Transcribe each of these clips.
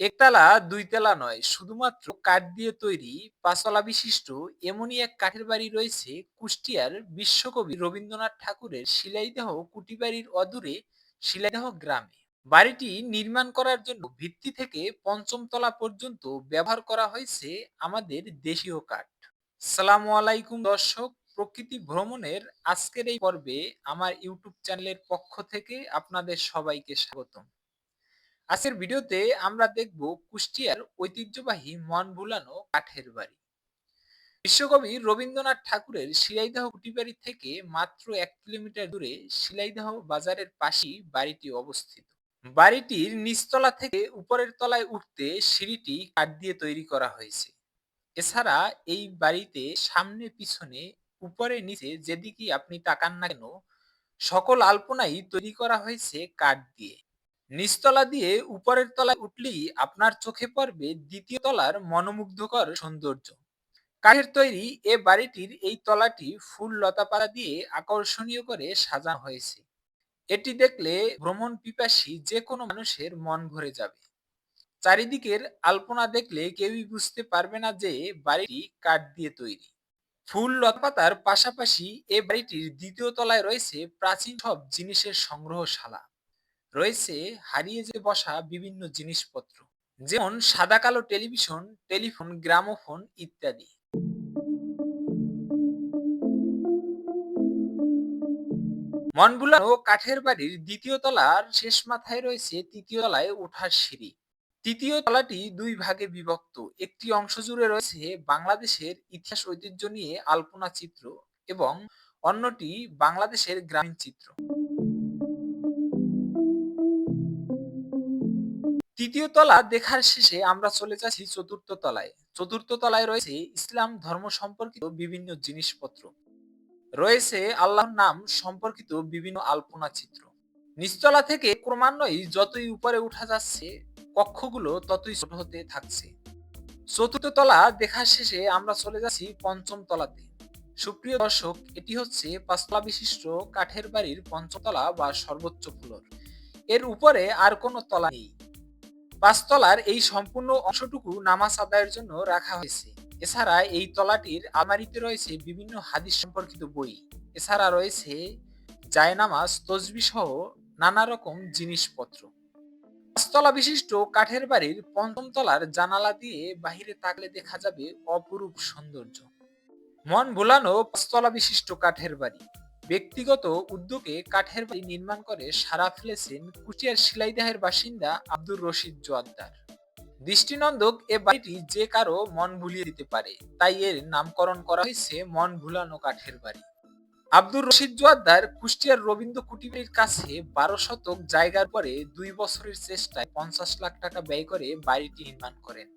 একতলা, দুইতলা নয়, শুধুমাত্র কাঠ দিয়ে তৈরি পাঁচতলা বিশিষ্ট এমনই এক কাঠের বাড়ি রয়েছে কুষ্টিয়ার বিশ্বকবি রবীন্দ্রনাথ ঠাকুরের শিলাইদহ কুটিবাড়ির অদূরে শিলাইদেহ গ্রামে। বাড়িটি নির্মাণ করার জন্য ভিত্তি থেকে পঞ্চম তলা পর্যন্ত ব্যবহার করা হয়েছে আমাদের দেশীয় কাঠ। সালাম আলাইকুম দর্শক, প্রকৃতি ভ্রমণের আজকের এই পর্বে আমার ইউটিউব চ্যানেলের পক্ষ থেকে আপনাদের সবাইকে স্বাগতম। আজকের ভিডিওতে আমরা দেখব কুষ্টিয়ার ঐতিহ্যবাহী মন ভুলানো কাঠের বাড়ি। বিশ্বকবি রবীন্দ্রনাথ ঠাকুরের শিলাইদহ কুটিবাড়ি থেকে মাত্র এক কিলোমিটার দূরে শিলাইদহ বাজারের পাশেই বাড়িটি অবস্থিত। বাড়িটির নিচতলা থেকে উপরের তলায় উঠতে সিঁড়িটি কাঠ দিয়ে তৈরি করা হয়েছে। এছাড়া এই বাড়িতে সামনে পিছনে উপরে নিচে যেদিকে আপনি তাকান না কেন, সকল আলপনাই তৈরি করা হয়েছে কাঠ দিয়ে। নিচতলা দিয়ে উপরের তলায় উঠলেই আপনার চোখে পড়বে দ্বিতীয় তলার মনোমুগ্ধকর সৌন্দর্য। কাঠের তৈরি এ বাড়িটির এই তলাটি ফুল লতাপাতা দিয়ে আকর্ষণীয় করে সাজানো হয়েছে। এটি দেখলে ভ্রমণ পিপাসী যে কোনো মানুষের মন ভরে যাবে। চারিদিকের আলপনা দেখলে কেউই বুঝতে পারবে না যে বাড়িটি কাঠ দিয়ে তৈরি। ফুল লতাপাতার পাশাপাশি এ বাড়িটির দ্বিতীয় তলায় রয়েছে প্রাচীন সব জিনিসের সংগ্রহশালা। রয়েছে হারিয়ে যে বসা বিভিন্ন জিনিসপত্র, যেমন সাদা কালো টেলিভিশন, টেলিফোন, গ্রামোফোন ইত্যাদি। মনবুলা ও কাঠের বাড়ির দ্বিতীয় তলার শেষ মাথায় রয়েছে তৃতীয় তলায় ওঠার সিঁড়ি। তৃতীয় তলাটি দুই ভাগে বিভক্ত। একটি অংশ জুড়ে রয়েছে বাংলাদেশের ইতিহাস ঐতিহ্য নিয়ে আলপনা চিত্র এবং অন্যটি বাংলাদেশের গ্রামীণ চিত্র। তৃতীয় তলা দেখার শেষে আমরা চলে যাচ্ছি চতুর্থ তলায়। চতুর্থ তলায় রয়েছে ইসলাম ধর্ম সম্পর্কিত বিভিন্ন জিনিসপত্র। রয়েছে আল্লাহর নাম সম্পর্কিত বিভিন্ন আলপনা চিত্র। নিচতলা থেকে ক্রমান্বয়ে যতই উপরে উঠা যাচ্ছে, কক্ষগুলো ততই ছোট হতে থাকছে। চতুর্থ তলা দেখার শেষে আমরা চলে যাচ্ছি পঞ্চম তলাতে। সুপ্রিয় দর্শক, এটি হচ্ছে পাঁচতলা বিশিষ্ট কাঠের বাড়ির পঞ্চতলা বা সর্বোচ্চ ফ্লোর। এর উপরে আর কোনো তলা নেই। পাঁচতলার এই সম্পূর্ণ অংশটুকু নামাজ আদায়ের জন্য রাখা হয়েছে। এছাড়া এই তলাটির আলমারিতে রয়েছে বিভিন্ন হাদিস সম্পর্কিত বই। এছাড়া রয়েছে জায়নামাজ, তসবি সহ নানা রকম জিনিসপত্র। পাঁচতলা বিশিষ্ট কাঠের বাড়ির পঞ্চম তলার জানালা দিয়ে বাহিরে তাকলে দেখা যাবে অপরূপ সৌন্দর্য। মন ভোলানো পাঁচতলা বিশিষ্ট কাঠের বাড়ি। ব্যক্তিগত উদ্যোগে কাঠের বাড়ি নির্মাণ করে সারা ফেলেছেন কুচিয়ার শিলাইদাহের বাসিন্দা আব্দুর রশিদ জোয়াদ্দার। দৃষ্টিনন্দক এ বাড়িটি যে কারও মন ভুলিয়ে দিতে পারে, তাই এর নামকরণ করা হয়েছে মন ভুলানো কাঠের বাড়ি। আব্দুর রশিদ জোয়াদ্দার কুষ্টিয়ার রবীন্দ্র কুটিবাড়ির কাছে বারো শতক জায়গার পরে দুই বছরের চেষ্টায় পঞ্চাশ লাখ টাকা ব্যয় করে বাড়িটি নির্মাণ করেন।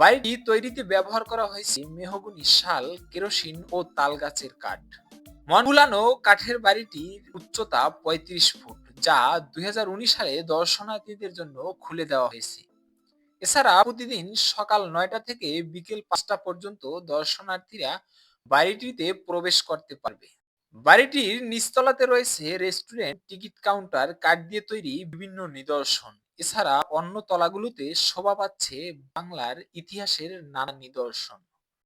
বাড়িটি তৈরিতে ব্যবহার করা হয়েছে মেহগুনি শাল, কেরোসিন ও তাল গাছের কাঠ। মনগুলানো কাঠের বাড়িটির উচ্চতা ৩৫ ফুট, যা দুই হাজার উনিশ সালে দর্শনার্থীদের জন্য খুলে দেওয়া হয়েছে। এছাড়া প্রতিদিন সকাল নয়টা থেকে বিকেল পাঁচটা পর্যন্ত দর্শনার্থীরা বাড়িটিতে প্রবেশ করতে পারবে। বাড়িটির নিচতলাতে রয়েছে রেস্টুরেন্ট, টিকিট কাউন্টার, কাঠ দিয়ে তৈরি বিভিন্ন নিদর্শন। এছাড়া অন্য তলাগুলোতে শোভা পাচ্ছে বাংলার ইতিহাসের নানা নিদর্শন।